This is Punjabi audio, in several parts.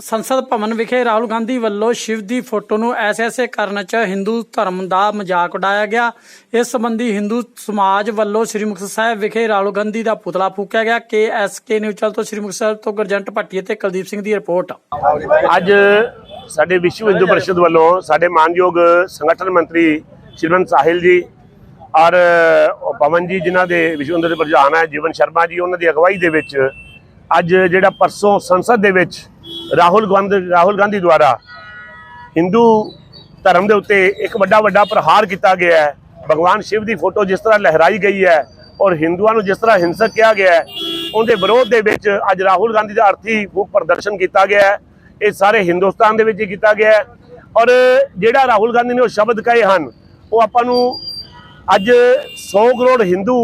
ਸੰਸਦ ਭਵਨ ਵਿਖੇ ਰਾਹੁਲ ਗਾਂਧੀ ਵੱਲੋਂ ਸ਼ਿਵ ਦੀ ਫੋਟੋ ਨੂੰ ਐਸੇ-ਐਸੇ ਕਰਨ 'ਚ ਹਿੰਦੂ ਧਰਮ ਦਾ ਮਜ਼ਾਕ ਉਡਾਇਆ ਗਿਆ। ਇਸ ਸੰਬੰਧੀ ਹਿੰਦੂ ਸਮਾਜ ਵੱਲੋਂ ਸ੍ਰੀ ਮੁਕਤਸਰ ਸਾਹਿਬ ਵਿਖੇ ਰਾਹੁਲ ਗਾਂਧੀ ਦਾ ਪੁਤਲਾ ਫੂਕਿਆ ਗਿਆ। ਕੇ ਨਿਊਜ਼ ਚੈਨਲ ਤੋਂ ਸ੍ਰੀ ਮੁਕਤਸਰ ਸਾਹਿਬ ਤੋਂ ਗੁਰਜੰਟ ਭੱਟੀ ਅਤੇ ਕੁਲਦੀਪ ਸਿੰਘ ਦੀ ਰਿਪੋਰਟ। ਅੱਜ ਸਾਡੇ ਵਿਸ਼ਵ ਹਿੰਦੂ ਪਰਿਸ਼ਦ ਵੱਲੋਂ ਸਾਡੇ ਮਾਨਯੋਗ ਸੰਗਠਨ ਮੰਤਰੀ ਸ਼੍ਰੀਮੰਤ ਸਾਹਿਲ ਜੀ ਔਰ ਪਵਨ ਜੀ, ਜਿਨ੍ਹਾਂ ਦੇ ਵਿਸ਼ਵ ਹਿੰਦੂ ਦੇ ਪ੍ਰਧਾਨ ਹੈ, ਜੀਵਨ ਸ਼ਰਮਾ ਜੀ, ਉਹਨਾਂ ਦੀ ਅਗਵਾਈ ਦੇ ਵਿੱਚ ਅੱਜ ਜਿਹੜਾ ਪਰਸੋਂ ਸੰਸਦ ਦੇ ਵਿੱਚ ਰਾਹੁਲ ਗਾਂਧੀ ਰਾਹੁਲ ਗਾਂਧੀ ਦੁਆਰਾ ਹਿੰਦੂ ਧਰਮ ਦੇ ਉੱਤੇ ਇੱਕ ਵੱਡਾ ਵੱਡਾ ਪ੍ਰਹਾਰ ਕੀਤਾ ਗਿਆ ਹੈ। ਭਗਵਾਨ ਸ਼ਿਵ ਦੀ ਫੋਟੋ ਜਿਸ ਤਰ੍ਹਾਂ ਲਹਿਰਾਈ ਗਈ ਹੈ ਔਰ ਹਿੰਦੂਆਂ ਨੂੰ ਜਿਸ ਤਰ੍ਹਾਂ ਹਿੰਸਕ ਕਿਹਾ ਗਿਆ ਹੈ, ਉਹਦੇ ਵਿਰੋਧ ਦੇ ਵਿੱਚ ਅੱਜ ਰਾਹੁਲ ਗਾਂਧੀ ਦਾ ਅਰਥੀ ਫੂਕ ਪ੍ਰਦਰਸ਼ਨ ਕੀਤਾ ਗਿਆ ਹੈ। ਇਹ ਸਾਰੇ ਹਿੰਦੁਸਤਾਨ ਦੇ ਵਿੱਚ ਹੀ ਕੀਤਾ ਗਿਆ ਹੈ ਔਰ ਜਿਹੜਾ ਰਾਹੁਲ ਗਾਂਧੀ ਨੇ ਉਹ ਸ਼ਬਦ ਕਹੇ ਹਨ, ਉਹ ਆਪਾਂ ਨੂੰ ਅੱਜ 100 ਕਰੋੜ ਹਿੰਦੂ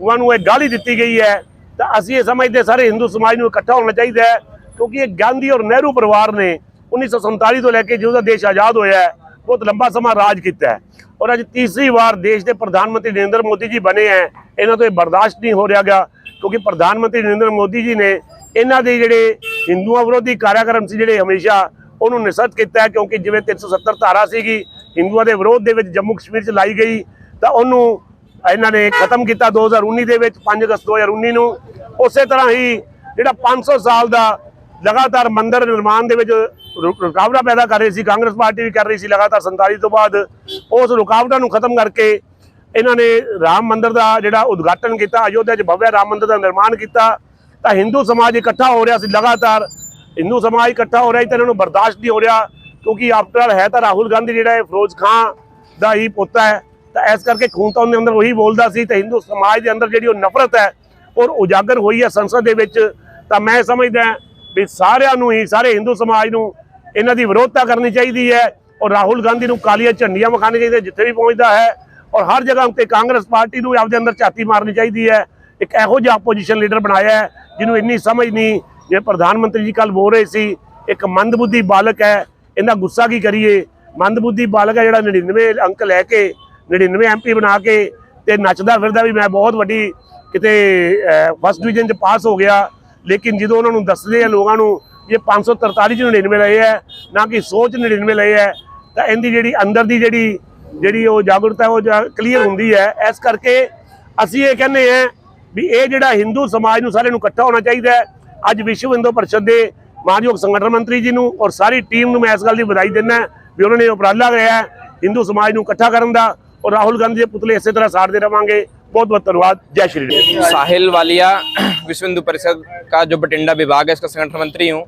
ਉਹਨਾਂ ਨੂੰ ਇਹ ਗਾਲੀ ਦਿੱਤੀ ਗਈ ਹੈ। ਤਾਂ ਅਸੀਂ ਇਹ ਸਮਝਦੇ ਸਾਰੇ ਹਿੰਦੂ ਸਮਾਜ ਨੂੰ ਇਕੱਠਾ ਹੋਣਾ ਚਾਹੀਦਾ ਹੈ। ਕਿਉਂਕਿ ਇਹ ਗਾਂਧੀ ਔਰ ਨਹਿਰੂ ਪਰਿਵਾਰ ਨੇ 1947 ਤੋਂ ਲੈ ਕੇ ਜਦੋਂ ਦਾ ਦੇਸ਼ ਆਜ਼ਾਦ ਹੋਇਆ ਹੈ, ਬਹੁਤ ਲੰਬਾ ਸਮਾਂ ਰਾਜ ਕੀਤਾ ਹੈ। ਔਰ ਅੱਜ ਤੀਸਰੀ ਵਾਰ ਦੇਸ਼ ਦੇ ਪ੍ਰਧਾਨ ਮੰਤਰੀ ਨਰਿੰਦਰ ਮੋਦੀ ਜੀ ਬਣੇ ਹੈ। ਇਹਨਾਂ ਤੋਂ ਇਹ ਬਰਦਾਸ਼ਤ ਨਹੀਂ ਹੋ ਰਿਹਾ ਗਾ, ਕਿਉਂਕਿ ਪ੍ਰਧਾਨ ਮੰਤਰੀ ਨਰਿੰਦਰ ਮੋਦੀ ਜੀ ਨੇ ਇਹਨਾਂ ਦੇ ਜਿਹੜੇ ਹਿੰਦੂਆਂ ਵਿਰੋਧੀ ਕਾਰਿਆਕਰਮ ਸੀ ਜਿਹੜੇ ਹਮੇਸ਼ਾ ਉਹਨੂੰ ਨਿਸ਼ਚਿਤ ਕੀਤਾ ਕਿਉਂਕਿ ਜਿਵੇਂ 370 ਧਾਰਾ ਸੀਗੀ, ਹਿੰਦੂਆਂ ਦੇ ਵਿਰੋਧ ਦੇ ਵਿੱਚ ਜੰਮੂ ਕਸ਼ਮੀਰ 'ਚ ਲਾਈ ਗਈ, ਤਾਂ ਉਹਨੂੰ ਇਹਨਾਂ ਨੇ ਖਤਮ ਕੀਤਾ 2019 ਦੇ ਵਿੱਚ 5 ਅਗਸਤ 2019 ਨੂੰ। ਉਸੇ ਤਰ੍ਹਾਂ ਹੀ ਜਿਹੜਾ 500 ਸਾਲ ਦਾ ਲਗਾਤਾਰ ਮੰਦਰ ਨਿਰਮਾਣ ਦੇ ਵਿੱਚ ਰੁ- ਰੁਕਾਵਟਾਂ ਪੈਦਾ ਕਰ ਰਹੀ ਸੀ, ਕਾਂਗਰਸ ਪਾਰਟੀ ਵੀ ਕਰ ਰਹੀ ਸੀ ਲਗਾਤਾਰ 47 ਤੋਂ ਬਾਅਦ। ਉਸ ਰੁਕਾਵਟਾਂ ਨੂੰ ਖਤਮ ਕਰਕੇ ਇਹਨਾਂ ਨੇ ਰਾਮ ਮੰਦਰ ਦਾ ਜਿਹੜਾ ਉਦਘਾਟਨ ਕੀਤਾ, ਅਯੋਧਿਆ 'ਚ ਭਵਯ ਰਾਮ ਮੰਦਰ ਦਾ ਨਿਰਮਾਣ ਕੀਤਾ। ਤਾਂ ਹਿੰਦੂ ਸਮਾਜ ਇਕੱਠਾ ਹੋ ਰਿਹਾ ਸੀ ਲਗਾਤਾਰ। ਹਿੰਦੂ ਸਮਾਜ ਇਕੱਠਾ ਹੋ ਰਿਹਾ ਸੀ ਤਾਂ ਇਹਨਾਂ ਨੂੰ ਬਰਦਾਸ਼ਤ ਨਹੀਂ ਹੋ ਰਿਹਾ ਕਿਉਂਕਿ ਆਫਟਰ ਹੈ ਤਾਂ ਰਾਹੁਲ ਗਾਂਧੀ ਜਿਹੜਾ ਹੈ ਫਿਰੋਜ਼ ਖਾਨ ਦਾ ਹੀ ਪੁੱਤ ਹੈ। ਤਾਂ ਇਸ ਕਰਕੇ ਖੂਨ ਤਾਂ ਉਹਦੇ ਅੰਦਰ ਉਹੀ ਬੋਲਦਾ ਸੀ ਤੇ ਹਿੰਦੂ ਸਮਾਜ ਦੇ ਅੰਦਰ ਜਿਹੜੀ ਉਹ ਨਫ਼ਰਤ ਹੈ, ਔਰ ਉਜਾਗਰ ਹੋਈ ਹੈ ਸੰਸਦ ਦੇ ਵਿੱਚ। ਤਾਂ ਮੈਂ ਸਮਝਦਾ ਵੀ ਸਾਰਿਆਂ ਨੂੰ ਹੀ, ਸਾਰੇ ਹਿੰਦੂ ਸਮਾਜ ਨੂੰ ਇਹਨਾਂ ਦੀ ਵਿਰੋਧਤਾ ਕਰਨੀ ਚਾਹੀਦੀ ਹੈ ਔਰ ਰਾਹੁਲ ਗਾਂਧੀ ਨੂੰ ਕਾਲੀਆਂ ਝੰਡੀਆਂ ਵਿਖਾਉਣੀ ਚਾਹੀਦੀ ਜਿੱਥੇ ਵੀ ਪਹੁੰਚਦਾ ਹੈ। ਔਰ ਹਰ ਜਗ੍ਹਾ ਉੱਤੇ ਕਾਂਗਰਸ ਪਾਰਟੀ ਨੂੰ ਆਪਦੇ ਅੰਦਰ ਝਾਤੀ ਮਾਰਨੀ ਚਾਹੀਦੀ ਹੈ। ਇੱਕ ਇਹੋ ਜਿਹਾ ਆਪੋਜੀਸ਼ਨ ਲੀਡਰ ਬਣਾਇਆ ਹੈ, ਜਿਹਨੂੰ ਇੰਨੀ ਸਮਝ ਨਹੀਂ ਜੇ ਪ੍ਰਧਾਨ ਮੰਤਰੀ ਜੀ ਕੱਲ ਬੋਲ ਰਹੇ ਸੀ, ਇੱਕ ਮੰਦਬੁੱਧੀ ਬਾਲਕ ਹੈ ਇਹਨਾਂ ਗੁੱਸਾ ਕੀ ਕਰੀਏ? ਮੰਦਬੁੱਧੀ ਬਾਲਕ ਹੈ ਜਿਹੜਾ 99 ਅੰਕ ਲੈ ਕੇ 99 ਐਮਪੀ ਬਣਾ ਕੇ ਤੇ ਨੱਚਦਾ ਫਿਰਦਾ ਵੀ ਮੈਂ ਬਹੁਤ ਵੱਡੀ ਕਿਤੇ ਫਸਟ ਡਿਵੀਜ਼ਨ 'ਚ ਪਾਸ ਹੋ ਗਿਆ। ਲੇਕਿਨ ਜਦੋਂ ਉਹਨਾਂ ਨੂੰ ਦੱਸਦੇ ਆ ਲੋਕਾਂ ਨੂੰ ਇਹ 543 ਚ 99 ਲਏ ਹੈ ਨਾ ਕਿ ਸੋਚ 99 ਲਏ ਹੈ ਤਾਂ ਇਹਦੀ ਜਿਹੜੀ ਅੰਦਰ ਦੀ ਜਿਹੜੀ ਜਿਹੜੀ ਉਹ ਜਾਗਰੂਕਤਾ ਉਹ ਕਲੀਅਰ ਹੁੰਦੀ ਹੈ। ਇਸ ਕਰਕੇ ਅਸੀਂ ਇਹ ਕਹਿੰਦੇ ਆ ਵੀ ਇਹ ਜਿਹੜਾ ਹਿੰਦੂ ਸਮਾਜ ਨੂੰ ਸਾਰਿਆਂ ਨੂੰ ਇਕੱਠਾ ਹੋਣਾ ਚਾਹੀਦਾ ਹੈ। ਅੱਜ ਵਿਸ਼ਵ ਹਿੰਦੂ ਪਰਿਸ਼ਦ ਦੇ ਮਾਨਯੋਗ ਸੰਗਠਨ ਮੰਤਰੀ ਜੀ ਨੂੰ ਔਰ ਸਾਰੀ ਟੀਮ ਨੂੰ ਮੈਂ ਇਸ ਗੱਲ ਦੀ ਵਧਾਈ ਦਿੰਦਾ ਵੀ ਉਹਨਾਂ ਨੇ ਉਪਰਾਲਾ ਕਰਿਆ ਹਿੰਦੂ ਸਮਾਜ ਨੂੰ ਇਕੱਠਾ ਕਰਨ ਦਾ। ਔਰ ਰਾਹੁਲ ਗਾਂਧੀ ਦੇ ਪੁਤਲੇ ਇਸੇ ਤਰ੍ਹਾਂ ਸਾੜਦੇ ਰਵਾਂਗੇ। बहुत बहुत धन्यवाद। जय श्री राम। साहिल वालिया, विश्व हिंदू परिषद का जो बटिंडा विभाग है, इसका संगठन मंत्री हूँ।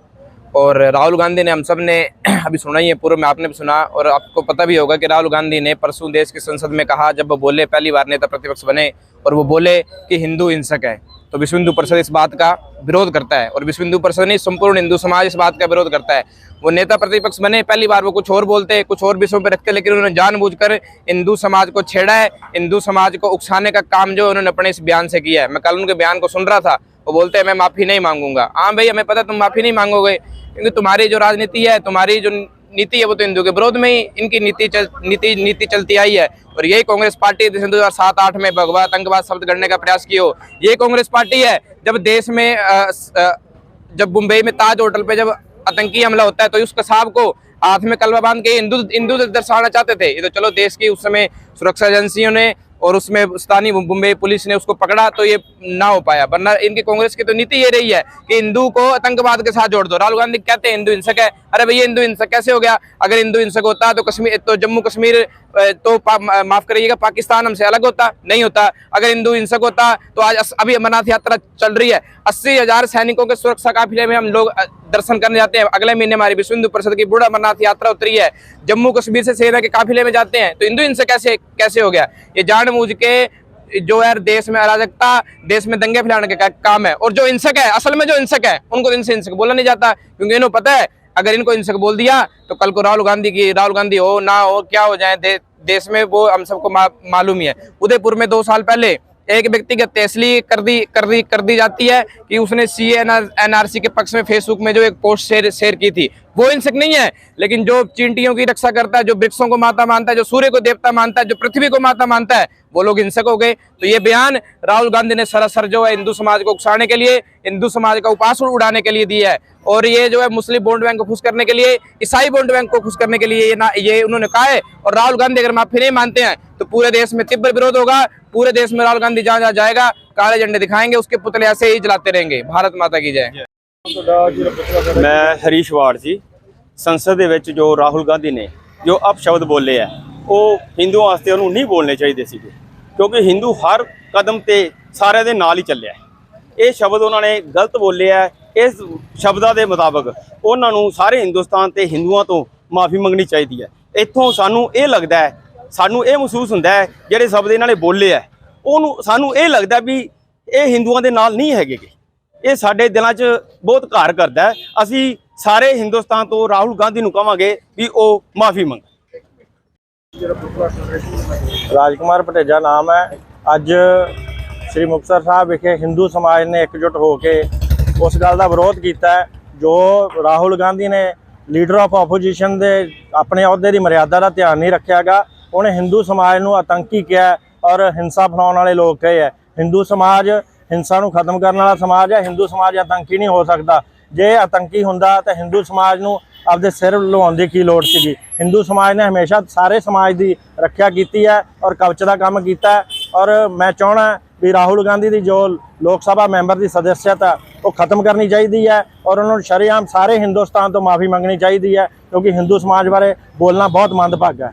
और राहुल गांधी ने हम सबने अभी सुना ही है, पूर्व में आपने भी सुना, और आपको पता भी होगा कि राहुल गांधी ने परसों देश की संसद में कहा, जब वो बोले, पहली बार नेता प्रतिपक्ष बने, और वो बोले कि हिंदू हिंसक है। तो विश्व हिंदू परिषद इस बात का विरोध करता है और विश्व हिंदू परिषद नहीं संपूर्ण हिंदू समाज इस बात का विरोध करता है। वो नेता प्रतिपक्ष बने, पहली बार वो कुछ और बोलते हैं कुछ और विषयों पर रखते लेकिन उन्होंने जानबूझकर हिंदू समाज को छेड़ा है, हिंदू समाज को उकसाने का काम जो उन्होंने अपने इस बयान से किया है। मैं कल उनके बयान को सुन रहा था, वो बोलते हैं, मैं माफ़ी नहीं मांगूँगा। हाँ भाई हमें पता तुम माफ़ी नहीं मांगोगे, क्योंकि तुम्हारी जो राजनीति है, तुम्हारी जो नीति है वो तो हिंदू के विरोध में ही इनकी नीति चल, नीति नीति चलती आई है। और यही कांग्रेस पार्टी जिसने दो हज़ार सात आठ में भगवा आतंकवाद शब्द गढ़ने का प्रयास किया ये कांग्रेस पार्टी है जब देश में स- अ, जब मुंबई में ताज होटल पे जब आतंकी हमला होता है तो उस कसाब को हाथ में कलवा बाँध के हिंदू हिंदू दर्शाना चाहते थे। ये तो चलो देश की उस समय सुरक्षा एजेंसियों ने और उसमें स्थानीय मुंबई पुलिस ने उसको पकड़ा तो ये ना हो पाया। वरना इनकी कांग्रेस की तो नीति ये रही है कि हिंदू को आतंकवाद के साथ जोड़ दो। राहुल गांधी कहते हैं, हिंदू हिंसक है। अरे भैया, हिंदू हिंसक कैसे हो गया? अगर हिंदू हिंसक होता तो कश्मीर तो जम्मू कश्मीर तो माफ़ करिएगा, पाकिस्तान हमसे अलग होता, नहीं होता। अगर हिंदू हिंसक होता तो आज अभी अमरनाथ यात्रा चल रही है। अस्सी हज़ार सैनिकों के सुरक्षा काफिले में हम लोग दर्शन करने जाते हैं। अगले महीने हमारी विश्व हिंदू परिषद की बूढ़ा अमरनाथ यात्रा उतरी है। जम्मू कश्मीर से सेना के काफिले में जाते हैं। तो हिंदू हिंसक कैसे कैसे हो गया? ये जानबूझ के, जो है, देश में अराजकता, देश में दंगे फैलाने का काम है। और जो हिंसक है, असल में जो हिंसक है, उनको इनसे हिंसक बोला नहीं जाता। क्योंकि इन्हें पता है अगर इनको हिंसक बोल दिया तो कल को राहुल गांधी की राहुल गांधी हो ना हो क्या हो जाए दे, देश में वो हम सबको मा, मालूम ही है उदयपुर में दो साल पहले एक व्यक्ति की तहसली कर दी कर दी कर दी जाती है कि उसने सी एनआरसी के पक्ष में फेसबुक में जो एक पोस्ट शेयर शेयर की थी वो हिंसक नहीं है, लेकिन जो चींटियों की रक्षा करता है, जो वृक्षों को माता मानता है, जो सूर्य को देवता मानता है, जो पृथ्वी को माता मानता है, वो लोग हिंसक हो गए। तो ये बयान राहुल गांधी ने सरासर जो है हिंदू समाज को उकसाने के लिए, हिंदू समाज का उपास उड़ाने के लिए दिया है। और ये जो है मुस्लिम वोट बैंक को खुश करने के लिए, ईसाई वोट बैंक को खुश करने के लिए ये ना, ये उन्होंने कहा है। और राहुल गांधी अगर माफ़ी नहीं मानते हैं तो पूरे देश में तीव्र विरोध होगा, पूरे देश में राहुल गांधी जहाँ जहाँ जाएगा, काले झंडे दिखाएँगे, उसके पुतले ऐसे ही जलाते रहेंगे। भारत माता की जय। ਮੈਂ ਹਰੀਸ਼ ਵਾੜ ਜੀ, ਸੰਸਦ ਦੇ ਵਿੱਚ ਜੋ ਰਾਹੁਲ ਗਾਂਧੀ ਨੇ ਜੋ ਅਪਸ਼ਬਦ ਬੋਲੇ ਆ, ਉਹ ਹਿੰਦੂਆਂ ਵਾਸਤੇ ਉਹਨੂੰ ਨਹੀਂ ਬੋਲਣੇ ਚਾਹੀਦੇ ਸੀਗੇ, ਕਿਉਂਕਿ ਹਿੰਦੂ ਹਰ ਕਦਮ ਤੇ ਸਾਰਿਆਂ ਦੇ ਨਾਲ ਹੀ ਚੱਲਿਆ। ਇਹ ਸ਼ਬਦ ਉਹਨਾਂ ਨੇ ਗਲਤ ਬੋਲੇ ਆ, ਇਸ ਸ਼ਬਦਾਂ ਦੇ ਮੁਤਾਬਕ ਉਹਨਾਂ ਨੂੰ ਸਾਰੇ ਹਿੰਦੁਸਤਾਨ ਤੇ ਹਿੰਦੂਆਂ ਤੋਂ ਮਾਫੀ ਮੰਗਣੀ ਚਾਹੀਦੀ ਹੈ ਇੱਥੋਂ ਸਾਨੂੰ ਇਹ ਲੱਗਦਾ ਹੈ, ਸਾਨੂੰ ਇਹ ਮਹਿਸੂਸ ਹੁੰਦਾ ਹੈ, ਜਿਹੜੇ ਸ਼ਬਦ ਇਹਨਾਂ ਨੇ ਬੋਲੇ ਆ, ਉਹਨੂੰ ਸਾਨੂੰ ਇਹ ਲੱਗਦਾ ਵੀ ਇਹ ਹਿੰਦੂਆਂ ਦੇ ਨਾਲ ਨਹੀਂ ਹੈਗੇ ਇਹ ਸਾਡੇ ਦਿਲਾਂ 'ਚ ਬਹੁਤ ਘਾਰ ਕਰਦਾ ਹੈ। ਅਸੀਂ ਸਾਰੇ ਹਿੰਦੁਸਤਾਨ ਤੋਂ ਰਾਹੁਲ ਗਾਂਧੀ ਨੂੰ ਕਵਾਂਗੇ ਵੀ ਉਹ ਮਾਫੀ ਮੰਗੇ। ਰਾਜਕੁਮਾਰ ਭਟੇਜਾ ਨਾਮ ਹੈ। ਅੱਜ ਸ੍ਰੀ ਮੁਕਤਸਰ ਸਾਹਿਬ ਵਿਖੇ ਹਿੰਦੂ ਸਮਾਜ ਨੇ ਇਕਜੁੱਟ ਹੋ ਕੇ ਉਸ ਗੱਲ ਦਾ ਵਿਰੋਧ ਕੀਤਾ ਜੋ ਰਾਹੁਲ ਗਾਂਧੀ ਨੇ ਲੀਡਰ ਆਫ ਆਪੋਜੀਸ਼ਨ ਦੇ ਆਪਣੇ ਅਹੁਦੇ ਦੀ ਮਰਿਆਦਾ ਦਾ ਧਿਆਨ ਨਹੀਂ ਰੱਖਿਆਗਾ। ਉਹਨੇ ਹਿੰਦੂ ਸਮਾਜ ਨੂੰ ਆਤੰਕੀ ਕਿਹਾ ਔਰ ਹਿੰਸਾ ਫੈਲਾਉਣ ਵਾਲੇ ਲੋਕ ਕਹੇ ਹੈ। ਹਿੰਦੂ ਸਮਾਜ ਹਿੰਸਾ ਨੂੰ ਖਤਮ ਕਰਨ ਵਾਲਾ ਸਮਾਜ ਹੈ, ਹਿੰਦੂ ਸਮਾਜ ਆਤੰਕੀ ਨਹੀਂ ਹੋ ਸਕਦਾ। ਜੇ ਆਤੰਕੀ ਹੁੰਦਾ ਤਾਂ ਹਿੰਦੂ ਸਮਾਜ ਨੂੰ ਆਪਦੇ ਸਿਰ ਲਵਾਉਣ ਦੀ ਕੀ ਲੋੜ ਸੀਗੀ? ਹਿੰਦੂ ਸਮਾਜ ਨੇ ਹਮੇਸ਼ਾ ਸਾਰੇ ਸਮਾਜ ਦੀ ਰੱਖਿਆ ਕੀਤੀ ਹੈ ਔਰ ਕਵਚ ਦਾ ਕੰਮ ਕੀਤਾ ਔਰ ਮੈਂ ਚਾਹਣਾ ਵੀ ਰਾਹੁਲ ਗਾਂਧੀ ਦੀ ਜੋ ਲੋਕ ਸਭਾ ਮੈਂਬਰ ਦੀ ਸਦੱਸਿਅਤਾ ਉਹ ਖਤਮ ਕਰਨੀ ਚਾਹੀਦੀ ਹੈ ਔਰ ਉਹਨਾਂ ਨੂੰ ਸ਼ਰੇਆਮ ਸਾਰੇ ਹਿੰਦੁਸਤਾਨ ਤੋਂ ਮਾਫੀ ਮੰਗਣੀ ਚਾਹੀਦੀ ਹੈ ਕਿਉਂਕਿ ਹਿੰਦੂ ਸਮਾਜ ਬਾਰੇ ਬੋਲਣਾ ਬਹੁਤ ਮੰਦਭਾਗਾ ਹੈ।